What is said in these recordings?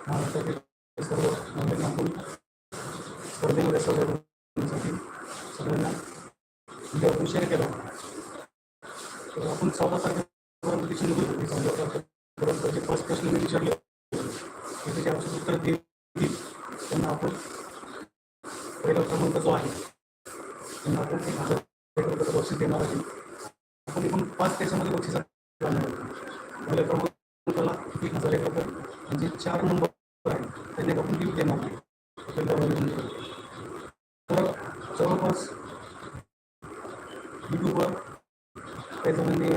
महाराष्ट्रातील सर्व आपण स्पर्धेमध्ये सहभागी सगळ्यांना व्हिडिओ आपण शेअर केला तर आपण चौदा तारखेपर्यंत निघू शकतो चौदा तारखेपर्यंत जे पाच प्रश्न मी विचारले ते त्याचे उत्तर देतील त्यांना आपण पहिला क्रमांक जो आहे त्यांना आपण एक हजार बक्षीस देणार आहे आपण एकूण पाच त्याच्यामध्ये बक्षीस आणणार आहोत एक हजार एक रुपये आणि जे चार नंबर आहे. त्यांनी आपण गिफ्ट देणार तर जवळपास युट्यूबवर काही जणांनी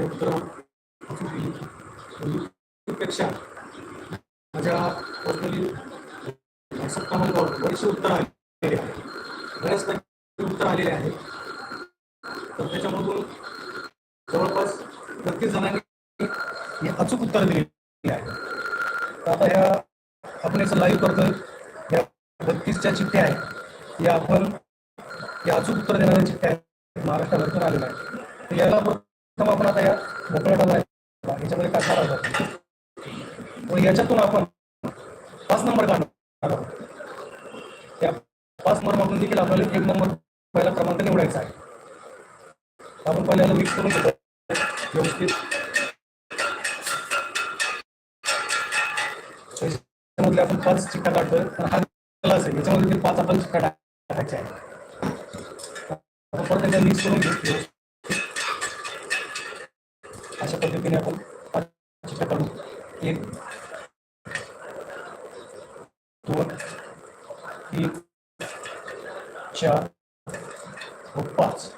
दिली युट्यूबपेक्षा माझ्या पर्सनली व्हॉट्सअप बरेचसे उत्तर आलेले आहे बऱ्याच उत्तर आलेले आहे तर त्याच्यामधून जवळपास प्रत्येक जणांनी हे अचूक उत्तर दिले आहे तर आता ह्या आपण याचं लाईव्ह करतोय. या बत्तीसच्या चिठ्ठ्या आहेत. या आपण या अचूक उत्तर देणाऱ्या चिठ्ठ्या आहेत. महाराष्ट्राभरतून आलेल्या आहेत. तर याला प्रथम आपण आता या मोकळ्या याच्यामध्ये काय आहोत व याच्यातून आपण पाच नंबर काढणार आहोत. त्या पाच नंबर देखील आपल्याला एक नंबर पहिला क्रमांक निवडायचा आहे. आपण पहिल्याला मिक्स करून घेतो. व्यवस्थित. त्यामध्ये आपण पाच चिठ्ठ्या काढतोय. पण हा ग्लास असेल याच्यामध्ये पाच आपण चिठ्ठ्या टाकायच्या आहेत. परत मिक्स करून अशा पद्धतीने आपण पाच चिठ्ठ्या काढू एक दोन तीन चार व पाच.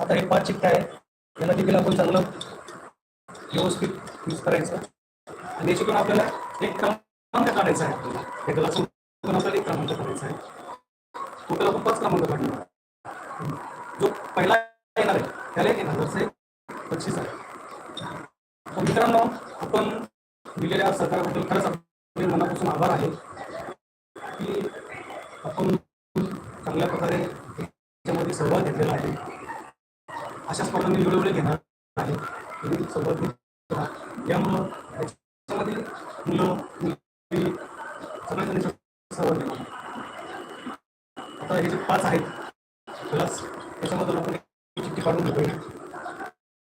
आता हे पाच चिठ्ठ्या आहे याला देखील आपण चांगलं व्यवस्थित यूज करायचं. आणि याच्यातून आपल्याला एक काम क्रमांक काढायचा आहे? आपल्याला हे ग्लास पण क्रमांक काढायचा आहे. तो त्याला पाच क्रमांक काढणार जो पहिला येणार आहे त्याला एक हजारचे एक बक्षीस आहे. तर मित्रांनो आपण दिलेल्या सरकारबद्दल खरंच आपले मनापासून आभार आहे की आपण चांगल्या प्रकारे त्याच्यामध्ये सहभाग घेतलेला आहे. अशा स्पर्धा मी वेळोवेळी घेणार आहे तुम्ही सहभाग घेत राहा. यामुळं याच्यामध्ये मुलं मुली सगळ्या सहभाग आता हे जे पाच आहेत प्लस त्याच्यामध्ये आपण चिठ्ठी काढून घेतोय.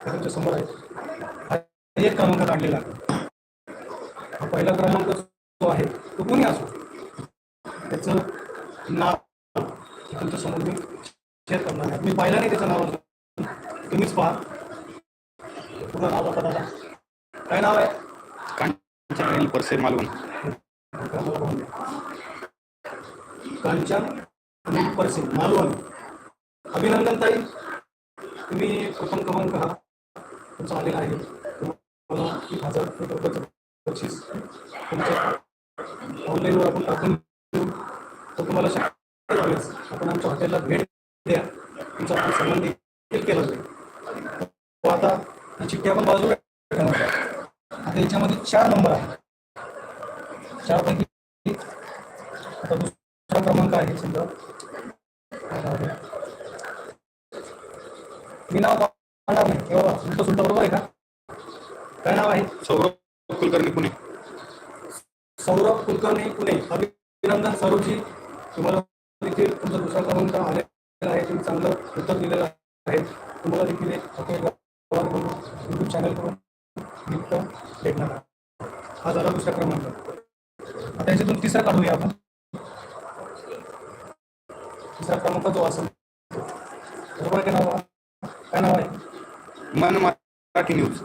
तुमच्यासमोर आहे. एक क्रमांक काढलेला आहे. हा पहिला क्रमांक जो आहे तो कोणी असो त्याचं नाव तुमच्यासमोर मी शेअर करणार आहे मी पाहिला नाही त्याचं नाव तुम्हीच पहा. पूर्ण नाव बघा दादा. काय नाव आहे? कांचन परसे मालवण. कांचन अनिल परसे मालवण. अभिनंदन ताई. तुम्ही प्रथम क्रमांक हा तुमचा आलेला आहे. तुम्हाला एक हजार एक बक्षीस तुमच्या ऑनलाईनवर आपण टाकून देऊ. तर तुम्हाला शक्य आपण आमच्या हॉटेलला भेट द्या. तुमचा आपण सन्मान देखील केला जाईल. हो, आता ही चिठ्ठी आपण बाजूला आता याच्यामध्ये चार नंबर आहे चारपैकी आता दुसरा क्रमांक आहे समजा. मी नाव पाहणार नाही. किंवा उलट सुलट बरोबर आहे का? काय नाव आहे? सौरभ कुलकर्णी पुणे. सौरभ कुलकर्णी पुणे. अभिनंदन सौरभजी तुम्हाला देखील तुमचा दुसरा क्रमांक आलेला आहे. तुम्ही चांगलं उत्तर दिलेलं आहे. तुम्हाला देखील युट्यूब चॅनल करून गिफ्ट भेटणार. हा झाला दुसरा क्रमांक. आता याच्यातून तिसरा काढूया आपण. तिसरा क्रमांक जो असेल बरोबर आहे का नाव? काय नाव आहे? मन मराठी न्यूज.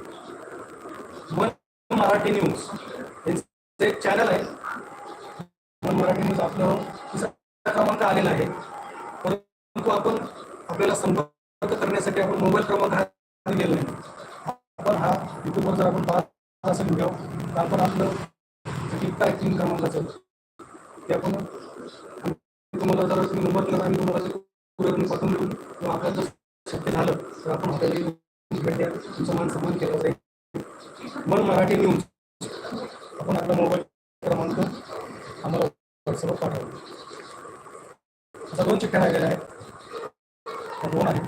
मन मराठी न्यूज. यांचं एक चॅनल आहे. मन मराठी न्यूज आपलं तिसरा क्रमांक आलेला आहे. परंतु आपण आपल्याला संपर्क करण्यासाठी आपण मोबाईल क्रमांक हा दिलेला नाही आपण हा युट्यूबवर जर आपण पाहत असेल व्हिडिओ तर आपण आपलं गिफ्ट आहे तीन क्रमांकाचं ते आपण तुम्हाला जर तुम्ही नंबर दिला आम्ही तुम्हाला ते पाठवून देऊ किंवा आपल्याला जर शक्य झालं तर आपण हॉटेल भेट द्या. तुमचा मान केला जाईल. मग मराठी न्यूज आपण आपला मोबाईल क्रमांक आम्हाला व्हॉट्सअपवर पाठवा. असा दोन चिठ्ठ्या राहिलेल्या आहेत. दोन आहे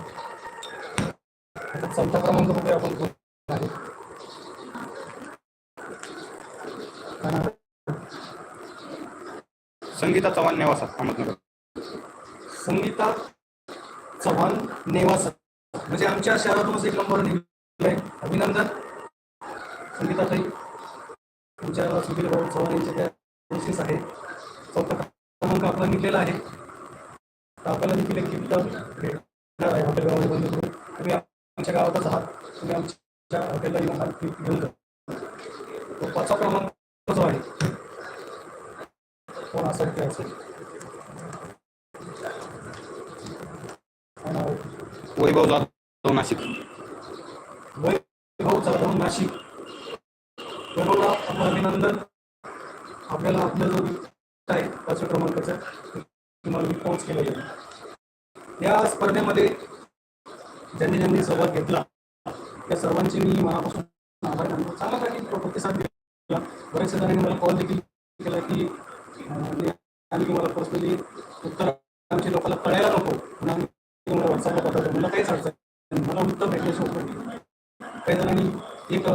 चौथा क्रमांक बघूया आपण दोन आहे? संगीता चव्हाण नेवासा अहमदनगर संगीता चव्हाण नेवासा म्हणजे आमच्या शहरातूनच एक नंबर निघालाय अभिनंदन. संगीता ताई तुमच्या सुधीर भाऊ चव्हाण यांचे त्या प्रोसेस आहे. चौथा क्रमांक आपला निघलेला आहे. तर आपल्याला देखील एक गिफ्ट भेटणार आहे हॉटेल गावामध्ये बंद करून. तुम्ही आमच्या गावातच आहात. तुम्ही आमच्या हॉटेलला येऊन हा गिफ्ट घेऊन जा. तो पाचवा क्रमांक जो आहे कोण असेल. वैभव जाधव नाशिक. वैभव जाधव नाशिक. वैभवला आपलं अभिनंदन. आपल्याला आपलं जो आहे पाचव्या क्रमांकाचं तुम्हाला मी पोच केलं जाईल या स्पर्धेमध्ये ज्यांनी ज्यांनी सहभाग घेतला त्या सर्वांचे मी मनापासून आभार मानतो. चांगला प्रतिसाद दिला. बऱ्याचशा जणांनी मला कॉल देखील केला की म्हणजे आम्ही तुम्हाला पर्सनली उत्तर आमच्या लोकांना कळायला नको. म्हणून आम्ही तुम्हाला व्हॉट्सअपला पाठवतो मला काहीच अडचण मला उत्तर भेटले सोपं नाही काही जणांनी एक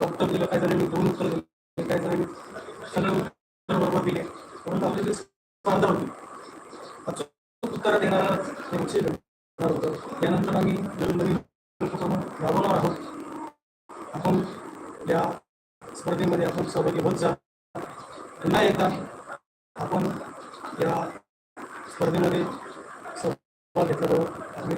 उत्तर दिलं काही जणांनी दोन उत्तर दिले काही जणांनी सगळे उत्तर बरोबर दिले. परंतु आपली जी स्पर्धा होती अचूक उत्तर देणारा त्यांचे होतं. यानंतर आम्ही नवीन राबवणार आहोत. आपण या स्पर्धेमध्ये आपण सहभागी होत जा. पुन्हा एकदा आपण या स्पर्धेमध्ये सहभाग घेतल्याबरोबर आम्ही